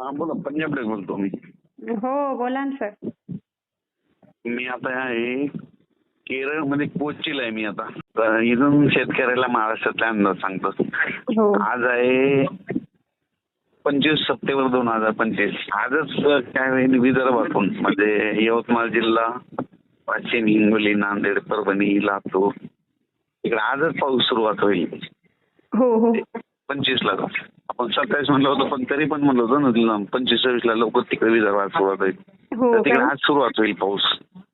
हा बोला पंजाबकडे बोलतो मी. हो बोला ना सर. मी आता आहे केरळमध्ये कोचीला आहे मी आता. तर इथून शेतकऱ्याला महाराष्ट्रातला अंदाज सांगतो. हो. आज आहे पंचवीस सप्टेंबर दोन हजार पंचवीस. आजच काय होईल विदर्भातून म्हणजे यवतमाळ जिल्हा वाशिम हिंगोली नांदेड परभणी लातूर. इकडे आजच पाऊस सुरुवात होईल. हो हो. पंचवीस ला सत्तावीस म्हणलं होतं पण तरी पण म्हणलं होतं ना पंचवीस सव्वीस ला लवकर तिकडे विदर्भात सुरुवात होईल हो तिकडे? आज सुरुवात होईल पाऊस.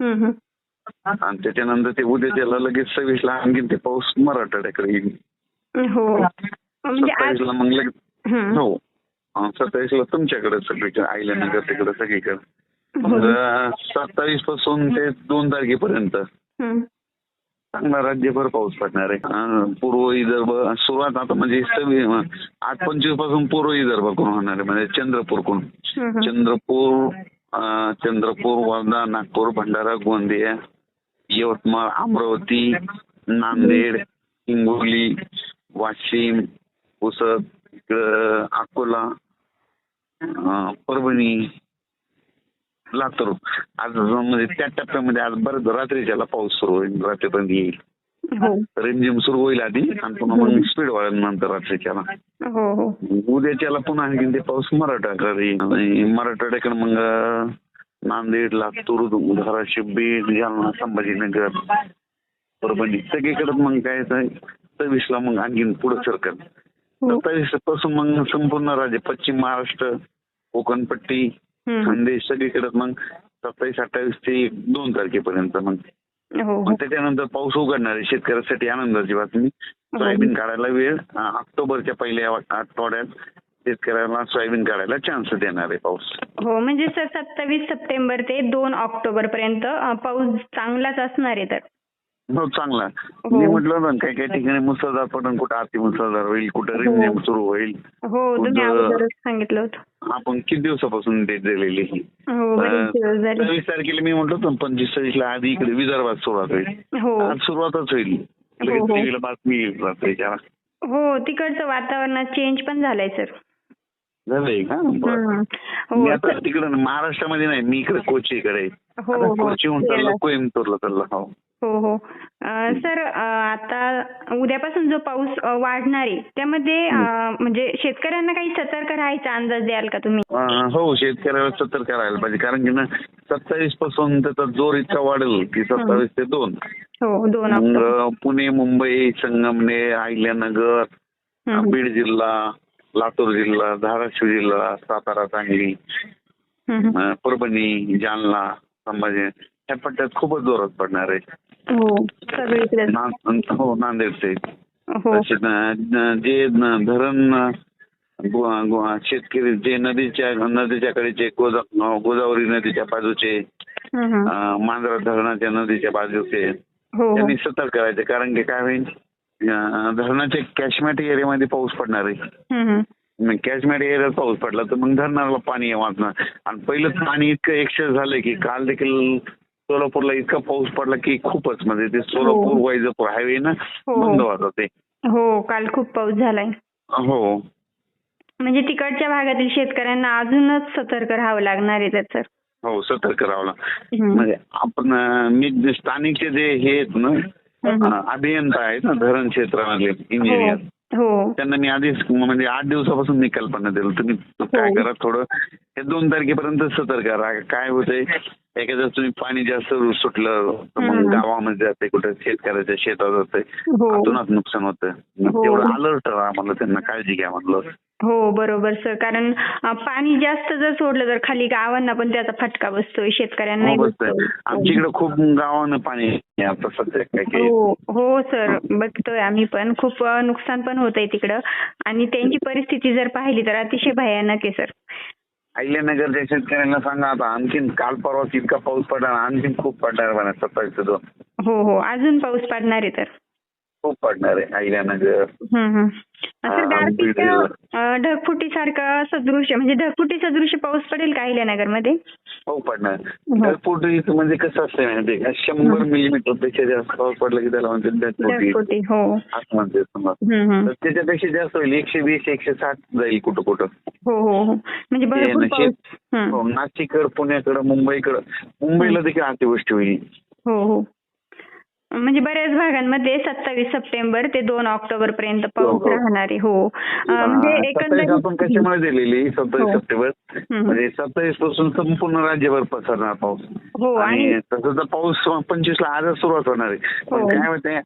आणि त्याच्यानंतर ते उद्या त्याला लगेच सव्वीस ला आणखीन ते पाऊस मराठवाड्याकडे येईल हो म्हणजे सत्तावीस ला मग लगेच. हो सत्तावीस ला तुमच्याकडे सगळीकडे आईल्यानगर तिकडे सगळीकडे हो. सत्तावीसपासून ते दोन तारखेपर्यंत. चांगला राज्यभर पाऊस पडणार आहे. पूर्व विदर्भ सुरुवात आता म्हणजे आठ पंचवीसपासून पूर्व विदर्भाकडून होणार आहे? म्हणजे चंद्रपूरकडून हम्म. चंद्रपूर चंद्रपूर वर्धा नागपूर भंडारा गोंदिया यवतमाळ अमरावती नांदेड हिंगोली वाशिम पुसद इकडं अकोला परभणी लातूर. आज म्हणजे त्या टप्प्यामध्ये आज बरं रात्रीच्याला पाऊस सुरू होईल रात्रीपर्यंत येईल. हो. रिमझिम सुरू होईल आधी आणि पुन्हा मग स्पीड वाढेल नंतर रात्रीच्याला. हो हो. उद्याच्याला पुन्हा आणखी ते पाऊस मराठाकडे येईल. मराठवाड्याकडे मग नांदेड लातूर धाराशिव बीड जालना संभाजीनगर परभणी. सगळीकडे मग काय सव्वीस ला मग आणखीन पुढे सरकल सत्तावीसपासून मग संपूर्ण राज्य पश्चिम महाराष्ट्र कोकणपट्टी खानदेश सगळीकडे मग सत्तावीस अठ्ठावीस ते दोन तारखेपर्यंत मग. हो मग त्याच्यानंतर पाऊस उघडणार आहे. शेतकऱ्यासाठी आनंदाची बातमी. सोयाबीन काढायला वेळ. ऑक्टोबरच्या पहिल्या आठवड्यात शेतकऱ्याला सोयाबीन काढायला चान्स देणार आहे पाऊस. हो म्हणजे सर सत्तावीस सप्टेंबर ते दोन ऑक्टोबर पर्यंत पाऊस चांगलाच असणार आहे तर. हो चांगला. हो. मी म्हटलं ना काही काही ठिकाणी मुसळधार पडून कुठं अति मुसळधार होईल कुठं रिमझिम सुरू होईल. हो सांगितलं होतं. आपण किती दिवसापासून डेट दिलेली ही? हो सव्वीस तारखेला मी म्हटलं होतं पंचवीस सव्वीस ला आधी इकडे विदर्भात सुरुवात होईल. हो. आज सुरुवातच होईल. हो, हो. टीव्हीला बातमी येईल रात्रीच्या हो तिकडचं वातावरणात चेंज पण झालंय सर झालंय का. मी हो आता. तिकडे महाराष्ट्रामध्ये नाही मी इकडे कोचीकडे. हो हो. कोचीहून चाललो. कोइंबतूरला चाललो हो. हो हो. सर आता उद्यापासून जो पाऊस वाढणार आहे त्यामध्ये म्हणजे शेतकऱ्यांना काही सतर्क राहायचा अंदाज द्याल का तुम्ही? हो शेतकऱ्याला सतर्क राहायला पाहिजे. कारण की ना सत्तावीसपासून त्याचा जोर इतका वाढेल की सत्तावीस ते दोन. हो दोन मग पुणे मुंबई संगमनेर अहिल्यानगर. बीड जिल्हा लातूर जिल्हा धाराशिव जिल्हा सातारा सांगली परभणी जालना संभाजी ह्या पट्ट्यात खूपच जोरात पडणार आहे. हो सगळीकडे हो नांदेडचे हो. न- जे धरण शेतकरी जे नदीच्या नदीच्या कडेचे गोदा गोदावरी नदीच्या बाजूचे मांजरा धरणाच्या नदीच्या बाजूचे हो त्यांनी सतर्क करायचे कारण की काय होईल? धरणाच्या कॅशमेट एरियामध्ये पाऊस पडणार आहे. कॅशमेट एरियात पाऊस पडला तर मग धरणाला पाणी वाचणार. आणि पहिलं पाणी इतकं एक्सेस झालंय की काल देखील सोलापूरला इतका पाऊस पडला की खूपच म्हणजे ते सोलापूर वैजापूर हायवे ना हो. बंद होता ते. हो काल खूप पाऊस झालाय. हो. म्हणजे तिकडच्या भागातील शेतकऱ्यांना अजूनच सतर्क राहावं लागणार आहे सर हो सतर्क राहावं लागतं. हम्म. म्हणजे आपण मी जे स्थानिकचे जे हे आहेत ना अभियंता आहेत ना धरण क्षेत्रामधले इंजिनियर हो. त्यांना मी आधीच म्हणजे आठ दिवसापासून मी कल्पना दिली तुम्ही काय करा थोडं हे दोन तारखेपर्यंत सतर्क राहा. काय होतंय एखाद्या तुम्ही पाणी जास्त सुटलं तर मग. गावामध्ये जाते कुठं शेतकऱ्याच्या शेतात जाते. हो. आतूनच नुकसान होतं. हो. तेवढं अलर्ट राहा म्हणलं त्यांना काळजी घ्या म्हणलं. हो बरोबर सर कारण पाणी जास्त जर सोडलं तर खाली गावांना पण त्याचा फटका बसतोय शेतकऱ्यांना हो बसतंय. आमच्या इकडे खूप गावानं पाणी आहे आता सध्या काय काय हो हो सर बघतोय आम्ही पण. खूप नुकसान पण होतंय तिकडं. आणि त्यांची परिस्थिती जर पाहिली तर अतिशय भयानक आहे सर अहिल्यानगरच्या शेतकऱ्यांना सांगा आता. आणखीन काल परवा इतका पाऊस पडणार आणखीन खूप पडणार म्हणा सत्तावीस ते दोन. हो हो. अजून पाऊस पडणार आहे तर. खूप पडणार आहे अहिल्यानगर हम्म, हम्म. हा, सर गारपीट बीड. अं, ढगफुटीसारखं सदृश्य म्हणजे ढगफुटी सदृश्य पाऊस पडेल का अहिल्यानगरमध्ये? हो पडणार. हो. ढगफुटी म्हणजे कसं असतं माहिती का? शंभर मिलीमीटरपेक्षा जास्त पाऊस पडला की त्याला म्हणते ढगफुटी. ढगफुटी हो. असं म्हणते समजा. तर त्याच्यापेक्षा जास्त होईल एकशे वीस एकशे साठ जाईल कुठं कुठं. हो हो हो. म्हणजे नाशिककडं पुण्याकडं मुंबईकडं. मुंबईला देखील अतिवृष्टी होईल. हो हो. म्हणजे बऱ्याच भागांमध्ये सत्तावीस सप्टेंबर ते दोन ऑक्टोबर पर्यंत पाऊस हो. राहणार आहे हो म्हणजे हा, सत्तावीस आपण एकंदरीत कशामुळे दिलेली सत्तावीस हो. सप्टेंबर. म्हणजे सत्तावीसपासून संपूर्ण राज्यभर पसरणार पाऊस हो आणि तसं तर पाऊस पंचवीस ला आजच सुरुवात होणार आहे पण हो. काय माहितीये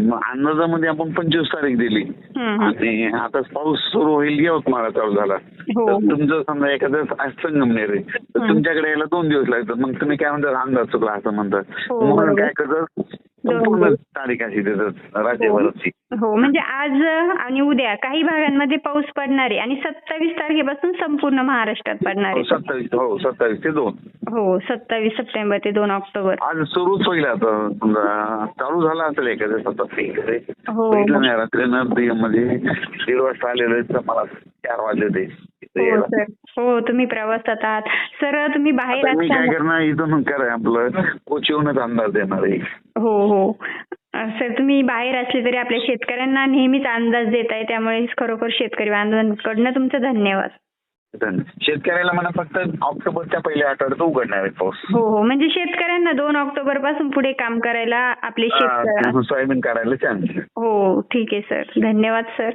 म- अंदाजामध्ये आपण पंचवीस तारीख दिली. आणि आता पाऊस सुरू होईल यवतमाळा चालू झाला हो. तर तुमचं समजा एखादं संगमनेर आहे तर. तुमच्याकडे यायला दोन दिवस लागतात मग तुम्ही काय म्हणतात अंदाज चुकला असं म्हणतात हो, म्हणून. काय करतात संपूर्ण दिवस. तारीख अशी देतात राज्यभराची. हो म्हणजे आज आणि उद्या काही भागांमध्ये पाऊस पडणार आहे आणि सत्तावीस तारखेपासून संपूर्ण महाराष्ट्रात पडणार हो, आहे सत्तावीस हो सत्तावीस ते दोन. हो सत्तावीस सप्टेंबर ते दोन ऑक्टोबर. आज सुरूच होईल आता. समजा चालू झाला असेल एखाद्या सत्तावीस हो. बघितलं नाही रात्रीनं ते म्हणजे दीड वाजता आलेलं मला चार वाजले ते. हो. सर. हो तुम्ही प्रवासात आहात सर तुम्ही बाहेर आता मी काय असताना करणार? इथून काय आपलं. कोच येऊनच अंदाज देणार आहे. हो हो. सर तुम्ही बाहेर असले तरी आपल्या शेतकऱ्यांना नेहमीच अंदाज देताय. त्यामुळे खरोखर शेतकरी बांधवांकडनं तुमचं धन्यवाद. शेतकऱ्याला म्हणा फक्त ऑक्टोबरच्या पहिल्या आठवड्यात उघडणार आहे पाऊस. हो हो. म्हणजे शेतकऱ्यांना दोन ऑक्टोबरपासून पुढे काम करायला आपले शेतकरी हा, सोयाबीन काढायला चान्स हो ठीक आहे सर. धन्यवाद सर.